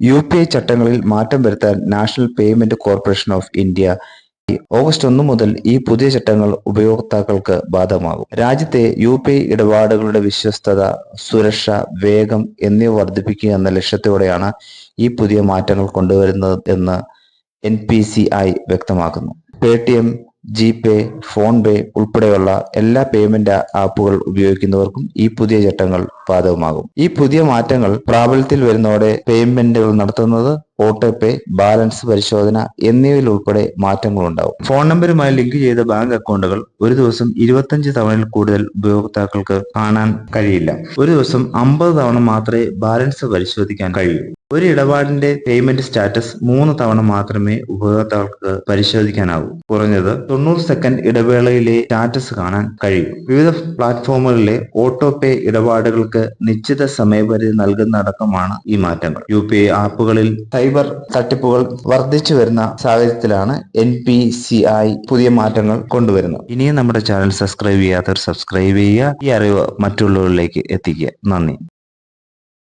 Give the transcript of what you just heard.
U P I ചട്ടങ്ങളിൽ മാറ്റം വരുത്താൻ National Payment Corporation of India August ഒന്ന് മുതൽ ഈ പുതിയ ചട്ടങ്ങൾ ഉപയോക്താക്കൾക്ക് ബാധകമാകും. രാജ്യത്തെ യു പി ഐ ഇടപാടുകളുടെ വിശ്വസ്തത സുരക്ഷ വേഗം എന്നിവ വർദ്ധിപ്പിക്കുക എന്ന ലക്ഷ്യത്തോടെയാണ് ഈ പുതിയ മാറ്റങ്ങൾ കൊണ്ടുവരുന്നത് എന്ന് എൻ പി സി ഐ വ്യക്തമാക്കുന്നു. പേ ടി എം ജി പേ ഫോൺ പേ ഉൾപ്പെടെയുള്ള എല്ലാ പേയ്മെന്റ് ആപ്പുകൾ ഉപയോഗിക്കുന്നവർക്കും ഈ പുതിയ ചട്ടങ്ങൾ ബാധകമാകും. ഈ പുതിയ മാറ്റങ്ങൾ പ്രാബല്യത്തിൽ വരുന്നതോടെ പേയ്മെന്റുകൾ നടത്തുന്നത് ഓട്ടോ പേ ബാലൻസ് പരിശോധന എന്നിവയിൽ ഉൾപ്പെടെ മാറ്റങ്ങളുണ്ടാവും. ഫോൺ നമ്പറുമായി ലിങ്ക് ചെയ്ത ബാങ്ക് അക്കൗണ്ടുകൾ ഒരു ദിവസം ഇരുപത്തഞ്ച് തവണയിൽ കൂടുതൽ ഉപയോക്താക്കൾക്ക് കാണാൻ കഴിയില്ല. ഒരു ദിവസം അമ്പത് തവണ മാത്രമേ ബാലൻസ് പരിശോധിക്കാൻ കഴിയൂ. ഒരു ഇടപാടിന്റെ പേയ്മെന്റ് സ്റ്റാറ്റസ് മൂന്ന് തവണ മാത്രമേ ഉപയോക്താക്കൾക്ക് പരിശോധിക്കാനാവൂ. കുറഞ്ഞത് തൊണ്ണൂറ് സെക്കൻഡ് ഇടവേളയിലെ സ്റ്റാറ്റസ് കാണാൻ കഴിയും. വിവിധ പ്ലാറ്റ്ഫോമുകളിലെ ഓട്ടോ പേ ഇടപാടുകൾക്ക് നിശ്ചിത സമയപരിധി നൽകുന്നതടക്കമാണ് ഈ മാറ്റങ്ങൾ. യു പി ഐ ആപ്പുകളിൽ സൈബർ തട്ടിപ്പുകൾ വർദ്ധിച്ചു വരുന്ന സാഹചര്യത്തിലാണ് എൻ പി സി ഐ പുതിയ മാറ്റങ്ങൾ കൊണ്ടുവരുന്നത്. ഇനിയും നമ്മുടെ ചാനൽ സബ്സ്ക്രൈബ് ചെയ്യാത്തവർ സബ്സ്ക്രൈബ് ചെയ്യുക. ഈ അറിവ് മറ്റുള്ളവരിലേക്ക് എത്തിക്കുക. നന്ദി.